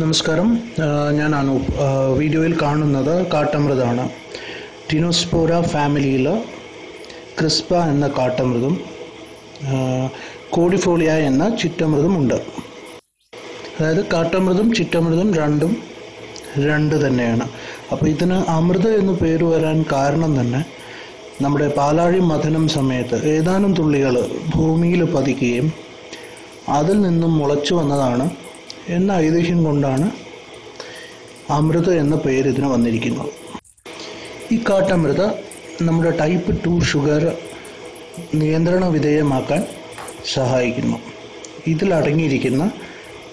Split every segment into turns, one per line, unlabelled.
നമസ്കാരം. ഞാൻ അനൂപ് വീഡിയോയിൽ കാണുന്നത് കാട്ടമൃതാണ്. ടിനോസ്പോര ഫാമിലിയിൽ ക്രിസ്പ എന്ന കാട്ടമൃതും കോഡിഫോളിയ എന്ന ചിറ്റമൃതും ഉണ്ട്. അതായത് കാട്ടമൃതും ചിറ്റമൃതും രണ്ടും രണ്ട് തന്നെയാണ്. അപ്പോൾ ഇതിന് അമൃത് എന്ന് പേര് വരാൻ കാരണം തന്നെ നമ്മുടെ പാലാഴി മഥനം സമയത്ത് ഏതാനും തുള്ളികൾ ഭൂമിയിൽ പതിക്കുകയും അതിൽ നിന്നും മുളച്ചു വന്നതാണ് എന്ന ഐതിഹ്യം കൊണ്ടാണ് അമൃത് എന്ന പേര് ഇതിന് വന്നിരിക്കുന്നത്. ഈ കാട്ടമൃത നമ്മുടെ ടൈപ്പ് ടു ഷുഗർ നിയന്ത്രണ വിധേയമാക്കാൻ സഹായിക്കുന്നു. ഇതിലടങ്ങിയിരിക്കുന്ന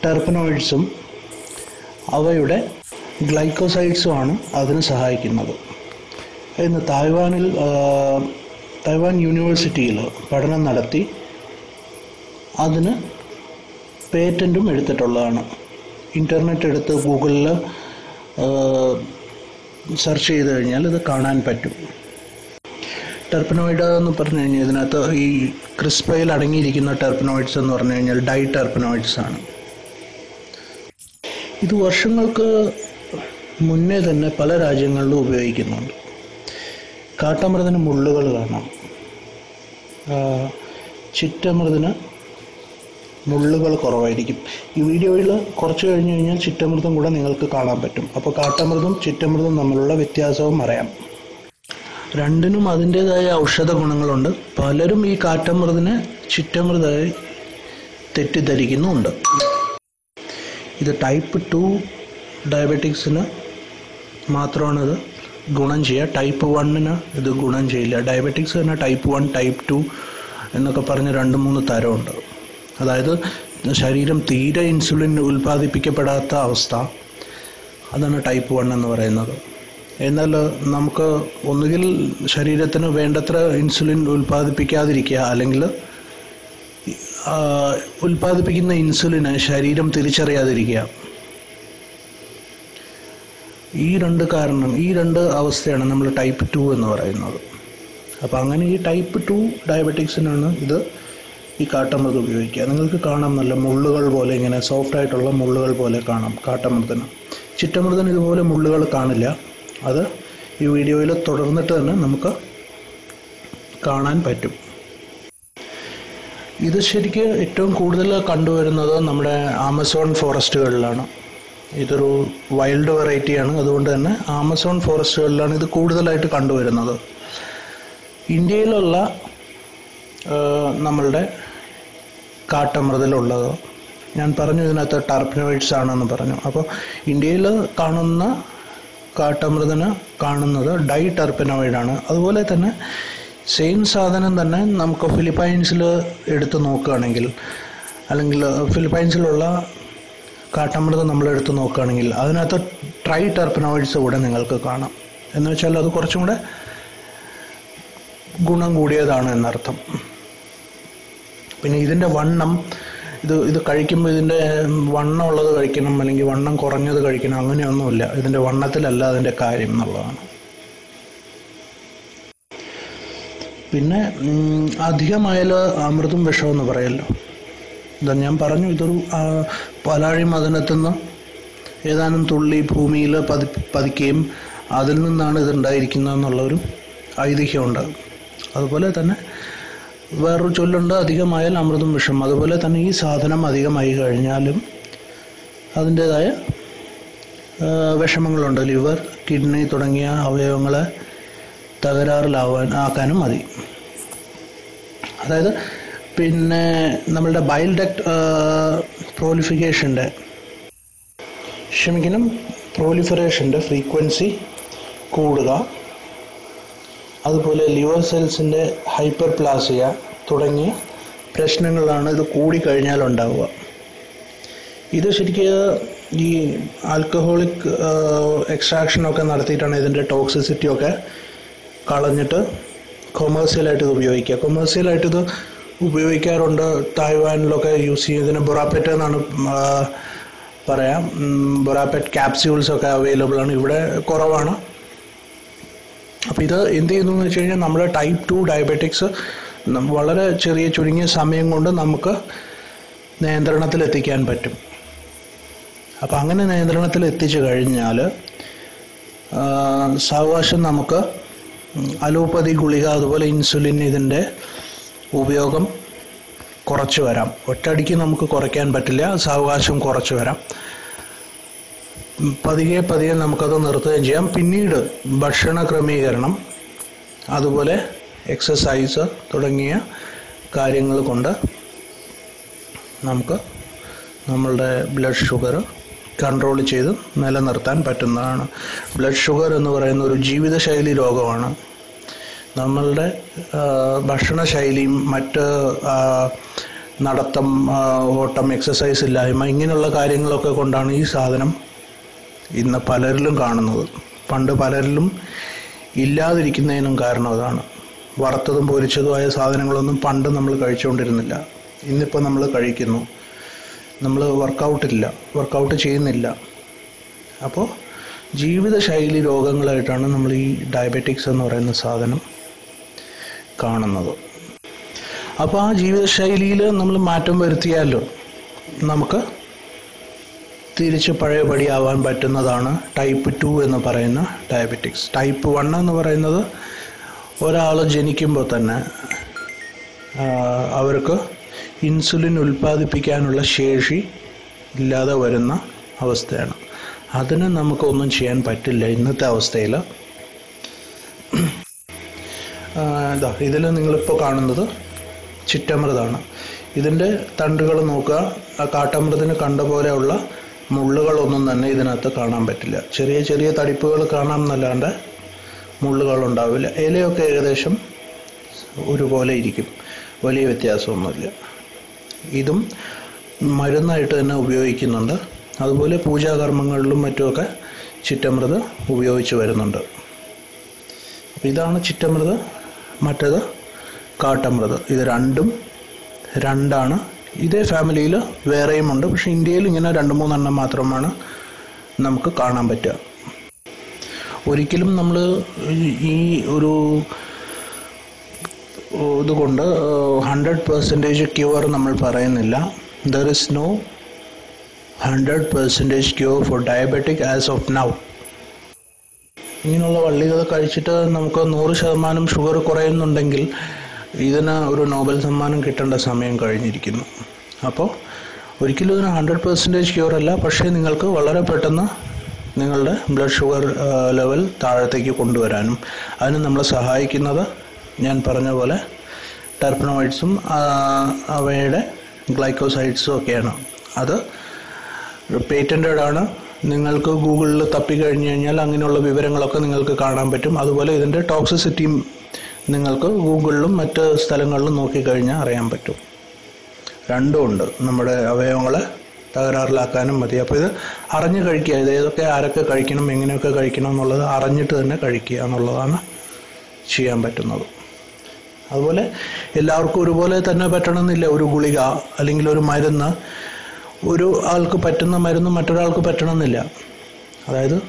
ടെർപ്പനോയിഡ്സും അവയുടെ ഗ്ലൈക്കോസൈഡ്സുമാണ് അതിന് സഹായിക്കുന്നത്. ഇന്ന് തായ്വാനിൽ തായ്വാൻ യൂണിവേഴ്സിറ്റിയിൽ പഠനം നടത്തി അതിന് പേറ്റന്റും എടുത്തിട്ടുള്ളതാണ്. ഇന്റർനെറ്റ് എടുത്ത് ഗൂഗിളിൽ സെർച്ച് ചെയ്ത് കഴിഞ്ഞാൽ ഇത് കാണാൻ പറ്റും. ടെർപ്പനോയിഡ് എന്ന് പറഞ്ഞു കഴിഞ്ഞാൽ ഇതിനകത്ത് ഈ ക്രിസ്പയിൽ അടങ്ങിയിരിക്കുന്ന ടെർപ്പനോയിഡ്സ് എന്ന് പറഞ്ഞു കഴിഞ്ഞാൽ ഡൈ ടെർപ്പനോയിഡ്സ് ആണ്. ഇത് വർഷങ്ങൾക്ക് മുന്നേ തന്നെ പല രാജ്യങ്ങളിലും ഉപയോഗിക്കുന്നുണ്ട്. കാട്ടമൃതിന് മുള്ളുകൾ കാണാം. ചിറ്റമൃതിന് മുള്ളുകൾ കുറവായിരിക്കും. ഈ വീഡിയോയിൽ കുറച്ച് കഴിഞ്ഞ് കഴിഞ്ഞാൽ ചിറ്റമൃതം കൂടെ നിങ്ങൾക്ക് കാണാൻ പറ്റും. അപ്പോൾ കാട്ടമൃതം ചിറ്റമൃതം തമ്മിലുള്ള വ്യത്യാസവും അറിയാം. രണ്ടിനും അതിന്റേതായ ഔഷധ ഗുണങ്ങളുണ്ട്. പലരും ഈ കാട്ടമൃതിനെ ചിറ്റമൃതമായി തെറ്റിദ്ധരിക്കുന്നുമുണ്ട്. ഇത് ടൈപ്പ് ടു ഡയബറ്റിക്സിന് മാത്രമാണ് ഇത് ഗുണം ചെയ്യുക. ടൈപ്പ് വണ്ണിന് ഇത് ഗുണം ചെയ്യില്ല. ഡയബറ്റിക്സ് തന്നെ ടൈപ്പ് വൺ ടൈപ്പ് ടു എന്നൊക്കെ പറഞ്ഞ് രണ്ട് മൂന്ന് തരമുണ്ട്. അതായത് ശരീരം തീരെ ഇൻസുലിൻ ഉൽപ്പാദിപ്പിക്കപ്പെടാത്ത അവസ്ഥ. അതാണ് ടൈപ്പ് വൺ എന്ന് പറയുന്നത്. എന്നാൽ നമുക്ക് ഒന്നുകിൽ ശരീരത്തിന് വേണ്ടത്ര ഇൻസുലിൻ ഉൽപ്പാദിപ്പിക്കാതിരിക്കുക അല്ലെങ്കിൽ ഉൽപ്പാദിപ്പിക്കുന്ന ഇൻസുലിന് ശരീരം തിരിച്ചറിയാതിരിക്കുക. ഈ രണ്ട് കാരണം ഈ രണ്ട് അവസ്ഥയാണ് നമ്മൾ ടൈപ്പ് ടു എന്ന് പറയുന്നത്. അപ്പോൾ അങ്ങനെ ഈ ടൈപ്പ് ടു ഡയബറ്റിക്സിനാണ് ഇത് ഈ കാട്ടമൃത് ഉപയോഗിക്കുക. നിങ്ങൾക്ക് കാണാം നല്ല മുള്ളുകൾ പോലെ ഇങ്ങനെ സോഫ്റ്റ് ആയിട്ടുള്ള മുള്ളുകൾ പോലെ കാണാം കാട്ടമൃതന് ചിറ്റമൃതന് ഇതുപോലെ മുള്ളുകൾ കാണില്ല. അത് ഈ വീഡിയോയിൽ തുടർന്നിട്ട് തന്നെ നമുക്ക് കാണാൻ പറ്റും. ഇത് ശരിക്ക് ഏറ്റവും കൂടുതൽ കണ്ടുവരുന്നത് നമ്മുടെ ആമസോൺ ഫോറസ്റ്റുകളിലാണ്. ഇതൊരു വൈൽഡ് വെറൈറ്റിയാണ്. അതുകൊണ്ട് തന്നെ ആമസോൺ ഫോറസ്റ്റുകളിലാണ് ഇത് കൂടുതലായിട്ട് കണ്ടുവരുന്നത്. ഇന്ത്യയിലുള്ള നമ്മളുടെ കാട്ടമൃതിലുള്ളത് ഞാൻ പറഞ്ഞു ഇതിനകത്ത് ടർപ്പിനോയിഡ്സ് ആണെന്ന് പറഞ്ഞു. അപ്പോൾ ഇന്ത്യയിൽ കാണുന്ന കാട്ടമൃതിന് കാണുന്നത് ഡൈ ടർപ്പിനോയിഡാണ് അതുപോലെ തന്നെ സെയിം സാധനം തന്നെ നമുക്ക് ഫിലിപ്പൈൻസിൽ എടുത്ത് നോക്കുകയാണെങ്കിൽ അല്ലെങ്കിൽ ഫിലിപ്പൈൻസിലുള്ള കാട്ടമൃതം നമ്മൾ എടുത്ത് നോക്കുകയാണെങ്കിൽ അതിനകത്ത് ട്രൈ ടെർപ്പനോയിഡ്സ് കൂടെ നിങ്ങൾക്ക് കാണാം. എന്ന് വെച്ചാൽ അത് കുറച്ചും കൂടെ ഗുണം കൂടിയതാണ് എന്നർത്ഥം. പിന്നെ ഇതിന്റെ വണ്ണം ഇത് ഇത് കഴിക്കുമ്പോൾ ഇതിന്റെ വണ്ണം ഉള്ളത് കഴിക്കണം അല്ലെങ്കിൽ വണ്ണം കുറഞ്ഞത് കഴിക്കണം അങ്ങനെയൊന്നുമില്ല. ഇതിന്റെ വണ്ണത്തിലല്ല അതിന്റെ കാര്യം എന്നുള്ളതാണ്. പിന്നെ അധികമായാൽ അമൃതും എന്ന് പറയല്ലോ. ഇതാ ഞാൻ പറഞ്ഞു ഇതൊരു പാലാഴി മദനത്തുനിന്ന് ഏതാനും തുള്ളി ഭൂമിയിൽ പതി പതിക്കുകയും അതിൽ നിന്നാണ് ഇത് ഉണ്ടായിരിക്കുന്നതെന്നുള്ളൊരു ഐതിഹ്യമുണ്ട്. അതുപോലെ തന്നെ വേറൊരു ചൊല്ലുണ്ട് അധികമായാൽ അമൃതും വിഷം. അതുപോലെ തന്നെ ഈ സാധനം അധികമായി കഴിഞ്ഞാലും അതിന്റേതായ വിഷമങ്ങളുണ്ട്. ലിവർ കിഡ്നി തുടങ്ങിയ അവയവങ്ങളെ തകരാറിലാവാൻ ആക്കാനും മതി. അതായത് പിന്നെ നമ്മളുടെ ബൈൽ ഡക്ട് പ്രോലിഫിക്കേഷന്റെ ക്ഷമിക്കണം പ്രോലിഫറേഷന്റെ ഫ്രീക്വൻസി കൂടുക. അതുപോലെ ലിവർ സെൽസിന്റെ ഹൈപ്പർ പ്ലാസിയ തുടങ്ങിയ പ്രശ്നങ്ങളാണ് ഇത് കൂടിക്കഴിഞ്ഞാൽ ഉണ്ടാവുക. ഇത് ശരിക്കും ഈ ആൽക്കഹോളിക് എക്സ്ട്രാക്ഷനൊക്കെ നടത്തിയിട്ടാണ് ഇതിന്റെ ടോക്സിസിറ്റി ഒക്കെ കളഞ്ഞിട്ട് കൊമേഴ്സ്യലായിട്ട് ഇത് ഉപയോഗിക്കുക. കൊമേഴ്സ്യലായിട്ട് ഇത് ഉപയോഗിക്കാറുണ്ട്. തായ്വാനിലൊക്കെ യൂസ് ചെയ്യും ഇതിന് ബൊറാപ്പെറ്റ് എന്നാണ് പറയാം. ബൊറാപ്പെറ്റ് ക്യാപ്സ്യൂൾസ് ഒക്കെ അവൈലബിൾ ആണ്. ഇവിടെ കുറവാണ്. അപ്പോൾ ഇത് എന്ത് ചെയ്യുന്നു എന്ന് വെച്ച് കഴിഞ്ഞാൽ നമ്മുടെ ടൈപ്പ് ടു ഡയബറ്റിക്സ് വളരെ ചെറിയ ചുരുങ്ങിയ സമയം കൊണ്ട് നമുക്ക് നിയന്ത്രണത്തിലെത്തിക്കാൻ പറ്റും. അപ്പോൾ അങ്ങനെ നിയന്ത്രണത്തിൽ എത്തിച്ചു കഴിഞ്ഞാൽ സാവകാശം നമുക്ക് അലോപ്പതി ഗുളിക അതുപോലെ ഇൻസുലിൻ ഇതിന്റെ ഉപയോഗം കുറച്ച് വരാം. ഒറ്റയടിക്ക് നമുക്ക് കുറയ്ക്കാൻ പറ്റില്ല സാവകാശം കുറച്ച് വരാം. പതിയെ പതിയെ നമുക്കത് നിർത്തുകയും ചെയ്യാം. പിന്നീട് ഭക്ഷണ ക്രമീകരണം അതുപോലെ എക്സസൈസ് തുടങ്ങിയ കാര്യങ്ങൾ കൊണ്ട് നമുക്ക് നമ്മളുടെ ബ്ലഡ് ഷുഗർ കൺട്രോൾ ചെയ്ത് നിലനിർത്താൻ പറ്റുന്നതാണ്. ബ്ലഡ് ഷുഗർ എന്ന് പറയുന്ന ഒരു ജീവിതശൈലി രോഗമാണ്. നമ്മളുടെ ഭക്ഷണശൈലിയും മറ്റ് നടത്തം ഓട്ടം എക്സസൈസ് ഇല്ലായ്മ ഇങ്ങനെയുള്ള കാര്യങ്ങളൊക്കെ കൊണ്ടാണ് ഈ സാധനം ഇന്ന് പലരിലും കാണുന്നത്. പണ്ട് പലരിലും ഇല്ലാതിരിക്കുന്നതിനും കാരണം അതാണ്. വറുത്തതും പൊരിച്ചതുമായ സാധനങ്ങളൊന്നും പണ്ട് നമ്മൾ കഴിച്ചുകൊണ്ടിരുന്നില്ല. ഇന്നിപ്പോൾ നമ്മൾ കഴിക്കുന്നു. നമ്മൾ വർക്കൗട്ടില്ല. വർക്കൗട്ട് ചെയ്യുന്നില്ല. അപ്പോൾ ജീവിതശൈലി രോഗങ്ങളായിട്ടാണ് നമ്മൾ ഈ ഡയബറ്റിക്സ് എന്ന് പറയുന്ന സാധനം കാണുന്നത്. അപ്പോൾ ആ ജീവിതശൈലിയിൽ നമ്മൾ മാറ്റം വരുത്തിയാലോ? നമുക്ക് തിരിച്ച് പഴയപടിയാവാൻ പറ്റുന്നതാണ് ടൈപ്പ് ടു എന്ന് പറയുന്ന ഡയബറ്റിക്സ്. ടൈപ്പ് വൺ എന്ന് പറയുന്നത് ഒരാൾ ജനിക്കുമ്പോൾ തന്നെ അവർക്ക് ഇൻസുലിൻ ഉൽപ്പാദിപ്പിക്കാനുള്ള ശേഷി ഇല്ലാതെ വരുന്ന അവസ്ഥയാണ്. അതിന് നമുക്കൊന്നും ചെയ്യാൻ പറ്റില്ല ഇന്നത്തെ അവസ്ഥയിൽ ഇതാ ഇതിൽ നിങ്ങളിപ്പോൾ കാണുന്നത് ചിറ്റമൃതാണ്. ഇതിന്റെ തണ്ടുകൾ നോക്കുക. കാട്ടമൃതിന് കണ്ട പോലെയുള്ള മുള്ളുകളൊന്നും തന്നെ ഇതിനകത്ത് കാണാൻ പറ്റില്ല. ചെറിയ ചെറിയ തടിപ്പുകൾ കാണാം എന്നല്ലാണ്ട് മുള്ളുകളുണ്ടാവില്ല. ഇലയൊക്കെ ഏകദേശം ഒരുപോലെ ഇരിക്കും. വലിയ വ്യത്യാസമൊന്നുമില്ല. ഇതും മരുന്നായിട്ട് തന്നെ ഉപയോഗിക്കുന്നുണ്ട്. അതുപോലെ പൂജാകർമ്മങ്ങളിലും മറ്റുമൊക്കെ ചിറ്റമൃത് ഉപയോഗിച്ച് വരുന്നുണ്ട്. അപ്പോൾ ഇതാണ് ചിറ്റമൃത് മറ്റത് കാട്ടമൃത്. ഇത് രണ്ടും രണ്ടാണ് ഇതേ ഫാമിലിയിൽ വേറെയും ഉണ്ട്. പക്ഷേ ഇന്ത്യയിൽ ഇങ്ങനെ രണ്ട് മൂന്നെണ്ണം മാത്രമാണ് നമുക്ക് കാണാൻ പറ്റുക. ഒരിക്കലും നമ്മൾ ഈ ഒരു ഇതുകൊണ്ട് ഹൺഡ്രഡ് പെർസെന്റേജ് ക്യൂർ നമ്മൾ പറയുന്നില്ല. There is no hundred percentage cure for diabetic as of now ഇങ്ങനെയുള്ള വള്ളികൾ കഴിച്ചിട്ട് നമുക്ക് നൂറ് ശതമാനം ഷുഗർ കുറയുന്നുണ്ടെങ്കിൽ ഇതിന് ഒരു നോബൽ സമ്മാനം കിട്ടേണ്ട സമയം കഴിഞ്ഞിരിക്കുന്നു. അപ്പോൾ ഒരിക്കലും ഇതിന് ഹൺഡ്രഡ് പെർസെന്റേജ് ക്യൂർ അല്ല പക്ഷേ നിങ്ങൾക്ക് വളരെ പെട്ടെന്ന് നിങ്ങളുടെ ബ്ലഡ് ഷുഗർ ലെവൽ താഴത്തേക്ക് കൊണ്ടുവരാനും അതിന് നമ്മളെ സഹായിക്കുന്നത് ഞാൻ പറഞ്ഞ പോലെ ടെർപ്പനോയിഡ്സും അവയുടെ ഗ്ലൈക്കോസൈഡ്സും ഒക്കെയാണ്. അത് പേറ്റന്റഡ് ആണ്. നിങ്ങൾക്ക് ഗൂഗിളിൽ തപ്പി കഴിഞ്ഞു കഴിഞ്ഞാൽ അങ്ങനെയുള്ള വിവരങ്ങളൊക്കെ നിങ്ങൾക്ക് കാണാൻ പറ്റും. അതുപോലെ ഇതിന്റെ ടോക്സിസിറ്റിയും നിങ്ങൾക്ക് ഗൂഗിളിലും മറ്റ് സ്ഥലങ്ങളിലും നോക്കിക്കഴിഞ്ഞാൽ അറിയാൻ പറ്റും. രണ്ടും ഉണ്ട്. നമ്മുടെ അവയവങ്ങളെ തകരാറിലാക്കാനും മതി. അപ്പോൾ ഇത് അറിഞ്ഞ് കഴിക്കുക. ഇത് ഏതൊക്കെ ആരൊക്കെ കഴിക്കണം എങ്ങനെയൊക്കെ കഴിക്കണം എന്നുള്ളത് അറിഞ്ഞിട്ട് തന്നെ കഴിക്കുക എന്നുള്ളതാണ് ചെയ്യാൻ പറ്റുന്നത്. അതുപോലെ എല്ലാവർക്കും ഒരുപോലെ തന്നെ പറ്റണമെന്നില്ല. ഒരു ഗുളിക അല്ലെങ്കിൽ ഒരു മരുന്ന്. ഒരു ആൾക്ക് പറ്റുന്ന മരുന്ന് മറ്റൊരാൾക്ക് പറ്റണമെന്നില്ല. അതായത്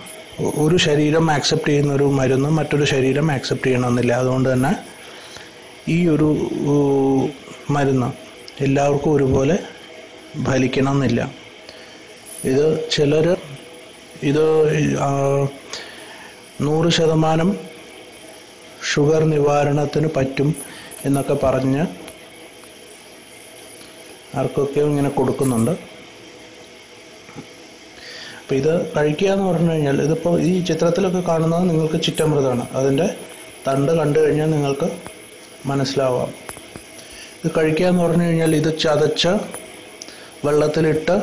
ഒരു ശരീരം ആക്സെപ്റ്റ് ചെയ്യുന്ന ഒരു മരുന്ന് മറ്റൊരു ശരീരം ആക്സെപ്റ്റ് ചെയ്യണമെന്നില്ല. അതുകൊണ്ട് തന്നെ ഈ ഒരു മരുന്ന് എല്ലാവർക്കും ഒരുപോലെ ഫലിക്കണമെന്നില്ല. ഇത് ചിലർ ഇത് നൂറ് ശതമാനം ഷുഗർ നിവാരണത്തിന് പറ്റും എന്നൊക്കെ പറഞ്ഞ് ആർക്കൊക്കെ ഇങ്ങനെ കൊടുക്കുന്നുണ്ട്. അപ്പോൾ ഇത് കഴിക്കുക എന്ന് പറഞ്ഞു കഴിഞ്ഞാൽ ഇതിപ്പോൾ ഈ ചിത്രത്തിലൊക്കെ കാണുന്നത് നിങ്ങൾക്ക് ചിറ്റമൃതമാണ് അതിന്റെ തണ്ട് കണ്ടു കഴിഞ്ഞാൽ നിങ്ങൾക്ക് മനസ്സിലാവാം. ഇത് കഴിക്കുക എന്ന് പറഞ്ഞു കഴിഞ്ഞാൽ ഇത് ചതച്ച് വെള്ളത്തിലിട്ട്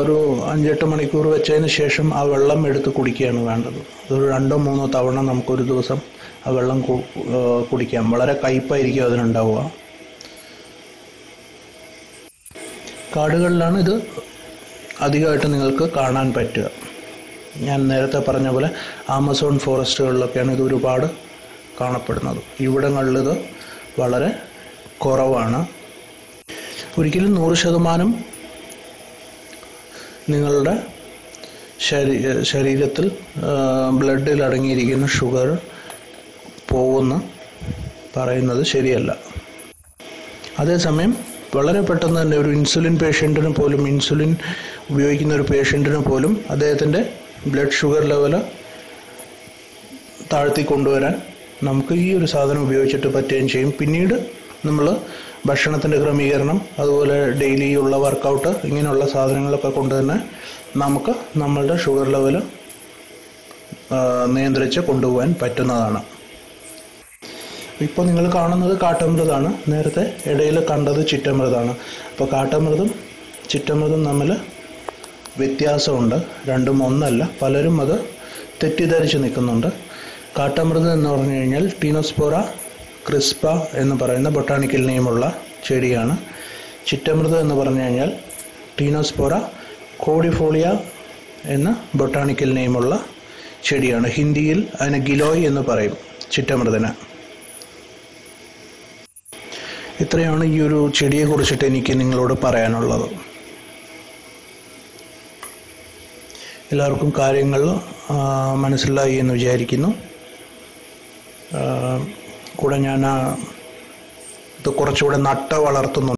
ഒരു അഞ്ചെട്ട് മണിക്കൂർ വെച്ചതിന് ശേഷം ആ വെള്ളം എടുത്ത് കുടിക്കുകയാണ് വേണ്ടത്. ഒരു രണ്ടോ മൂന്നോ തവണ നമുക്കൊരു ദിവസം ആ വെള്ളം കുടിക്കാം. വളരെ കയ്പായിരിക്കും അതിനുണ്ടാവുക. കാടുകളിലാണ് ഇത് അധികമായിട്ട് നിങ്ങൾക്ക് കാണാൻ പറ്റുക. ഞാൻ നേരത്തെ പറഞ്ഞ പോലെ ആമസോൺ ഫോറസ്റ്റുകളിലൊക്കെയാണ് ഇത് ഒരുപാട് കാണപ്പെടുന്നത്. ഇവിടങ്ങളിൽ ഇത് വളരെ കുറവാണ്. ഒരിക്കലും നൂറ് ശതമാനം നിങ്ങളുടെ ശരീ ശരീരത്തിൽ ബ്ലഡിൽ അടങ്ങിയിരിക്കുന്ന ഷുഗർ പോകുന്ന പറയുന്നത് ശരിയല്ല. അതേസമയം വളരെ പെട്ടെന്ന് തന്നെ ഒരു ഇൻസുലിൻ പേഷ്യന്റിന് പോലും ഇൻസുലിൻ ഉപയോഗിക്കുന്ന ഒരു പേഷ്യന്റിന് പോലും അദ്ദേഹത്തിന്റെ ബ്ലഡ് ഷുഗർ ലെവൽ താഴ്ത്തി കൊണ്ടുവരാൻ നമുക്ക് ഈ ഒരു സാധനം ഉപയോഗിച്ചിട്ട് പറ്റുകയും ചെയ്യും. പിന്നീട് നമ്മൾ ഭക്ഷണത്തിന്റെ ക്രമീകരണം അതുപോലെ ഡെയിലി ഉള്ള വർക്കൗട്ട് ഇങ്ങനെയുള്ള സാധനങ്ങളൊക്കെ കൊണ്ട് തന്നെ നമുക്ക് നമ്മളുടെ ഷുഗർ ലെവൽ നിയന്ത്രിച്ച് കൊണ്ടുപോകാൻ പറ്റുന്നതാണ്. ഇപ്പോൾ നിങ്ങൾ കാണുന്നത് കാട്ടമൃതാണ്. നേരത്തെ ഇടയിൽ കണ്ടത് ചിറ്റമൃതാണ്. അപ്പോൾ കാട്ടമൃതും ചിറ്റമൃതും തമ്മിൽ വ്യത്യാസമുണ്ട്. രണ്ടും ഒന്നല്ല. പലരും അത് തെറ്റിദ്ധരിച്ച് നിൽക്കുന്നുണ്ട്. കാട്ടമൃതം എന്ന് പറഞ്ഞു കഴിഞ്ഞാൽ ടീനോസ്പോറ ക്രിസ്പ എന്ന് പറയുന്ന ബൊട്ടാണിക്കൽ നെയിമുള്ള ചെടിയാണ്. ചിറ്റമൃതം എന്ന് പറഞ്ഞു കഴിഞ്ഞാൽ ടീനോസ്പോറ കോഡിഫോളിയ എന്ന ബൊട്ടാണിക്കൽ നെയിമുള്ള ചെടിയാണ്. ഹിന്ദിയിൽ അതിന് ഗിലോയ് എന്ന് പറയും ചിറ്റമൃതന് ഇത്രയാണ് ഈ ഒരു ചെടിയെ കുറിച്ചിട്ട് എനിക്ക് നിങ്ങളോട് പറയാനുള്ളത്. എല്ലാവർക്കും കാര്യങ്ങൾ മനസ്സിലായി എന്ന് വിചാരിക്കുന്നു. കൂടെ ഞാൻ ഇത് കുറച്ചുകൂടെ നട്ട വളർത്തുന്നു.